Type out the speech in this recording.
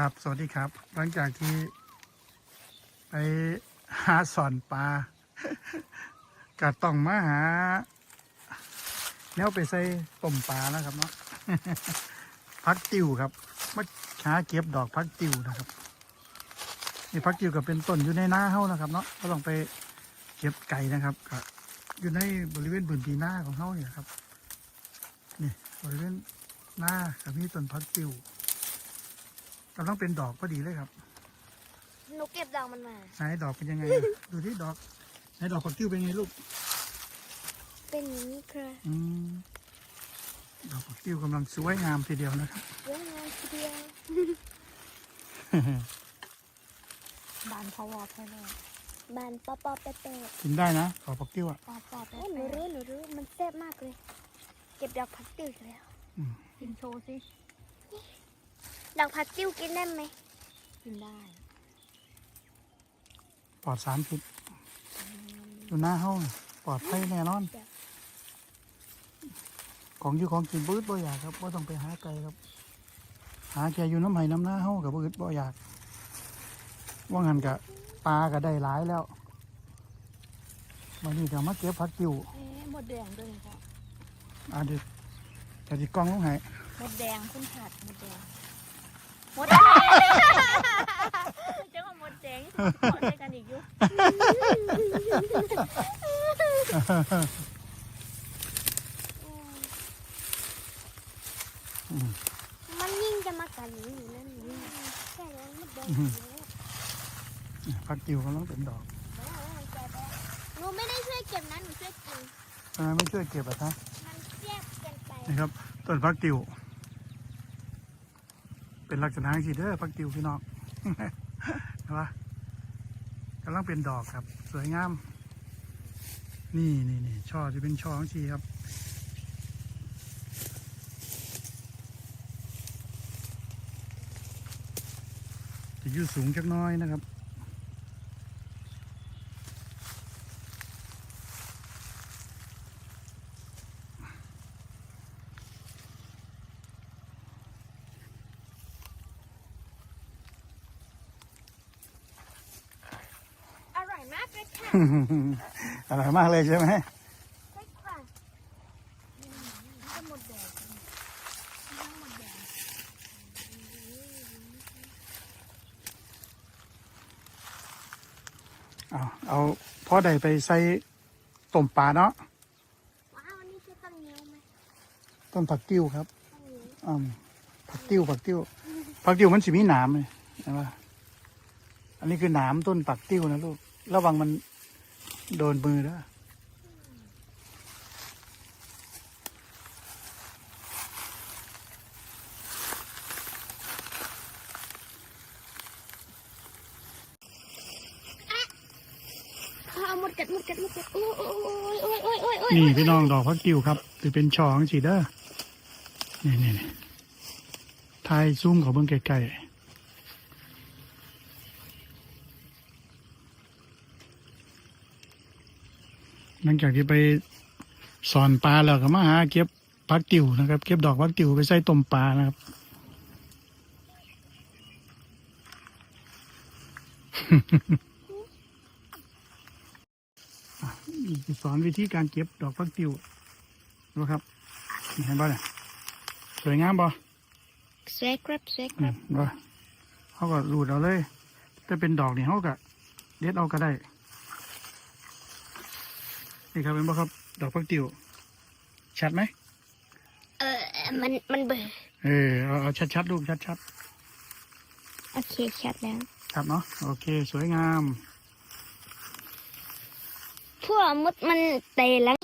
ครับ สวัสดีครับ หลังจากที่ไปหาสอนปลาก็ต้องมาหาแนวไปใส่ต้มปลานะครับเนาะพักติวครับมาหาเก็บดอกพักติวนะครับนี่พักติวก็เป็นต้นอยู่ในหน้าเฮานะครับเนาะก็ต้องไปเก็บไก่นะครับก็อยู่ในบริเวณพื้นที่นาของเฮาเนี่ยครับนี่บริเวณหน้ากับมีต้นพักติว กำลังเป็นดอกพอดีเลยครับหนูเก็บดอกมันมา ไหนดอกเป็นยังไงอะดูที่ดอกไหนดอกผักติ้วเป็นไงลูก เป็นอย่างนี้ค่ะอืมดอกผักติ้วกำลังสวยงามทีเดียวนะครับสวยงามทีเดียวบานพอวอพอแล้วบานปอปอแปะแปะกินได้นะดอกผักติ้วอะปอปอเอ้ยหนูรู้หนูรู้มันแซ่บมากเลย เก็บดอกผักติ้วอีกแล้ว กินโชว์สิ ดอกผักติ้วกินได้ไหมกินได้ปลอดสารพิษอยู่หน้าห้องปลอดภัยแน่นอน ของอยู่ของกินบืดบ่อยากครับว่าต้องไปหาไกลครับ หาแกอยู่น้ำไห้น้ำหน้าห้องกับบืดบ่อยาก ว่างันกะปลาก็ได้หลายแล้ววันนี้ก็มาเก็บผักติ้วเอ๊ะหมดแดงด้วยค่ะอะเดี๋ยวจะติดกล้องลงให้หมดแดงคุณผัดหมดแดงหมดแดงเจ้าของห มดแดงขอใจกันอีกอยุมันยิ่งจะมากันหนูอยู่นั่นนี่ใช่แล้วมันแดงผักติ้วกำลังเป็นดอกหนูไม่ได้ช่วยเก็บนะหนูช่วยกินทำไมไม่ช่วยเก็บอะคะมันแซ่บเกินไปนี่ครับต้นพักติวเป็นลักษณะสีเด้อพักติวพี่น้อง เห็นปะ กำลังเป็นดอกครับ สวยงาม นี่นี่นี่ช่อจะเป็นช่อของชีครับ จะอยู่สูงจักน้อยนะครับ อร่อยมากเลยค่ะ อร่อยมากเลยใช่ไหมใช่ค่ะก็หมดแดงทั้งหมดแดงเอาเอาพ่อใดไปใส่ต้มปลาเนาะว้าวอันนี้ใช่ต้นเงี้ยวไหมต้นผักติ้วครับต้นเงี้ยวอืมผักติ้วผักติ้วผักติ้วมันสิมีหนามเลยเห็นปะอันนี้คือหนามต้นผักติ้วนะลูก ระวังมัน โดนมือนะเอาหมดกัดหมดกัดหมดกัดโอ้ยโอ้ยโอ้ยโอ้ยโอ้ยโอ้ยนี่พี่น้องดอกผักติ้วครับจะเป็นช่องสีเด้อนี่นี่นี่ทายซูมเขาเบิ่งใกลๆ หลังจากที่ไปสอนปลาแล้วก็มาหาเก็บผักติ๋วนะครับ เก็บดอกผักติ๋วไปใส่ต้มปลานะครับอะนี่จะสอนวิธีการเก็บดอกผักติ๋วนะครับนี่เห็นป่ะเนี่ยสวยงามป่ะสวยครับสวยคอืรับมว่าเขาก็รูดเอาเลย ถ้าเป็นดอกนี่เขาก็เด็ดเอาก็ได้ นี่ครับเป็นป่ะครับ ดอกผักติ๋วชัดไหมเออ มัน มันเบื่อเออเอาเอาชัดๆลูกชัดโอเคชัดแล้ว ๆครับเนาะโอเค สวยงาม พวกมดมันเตะหลัง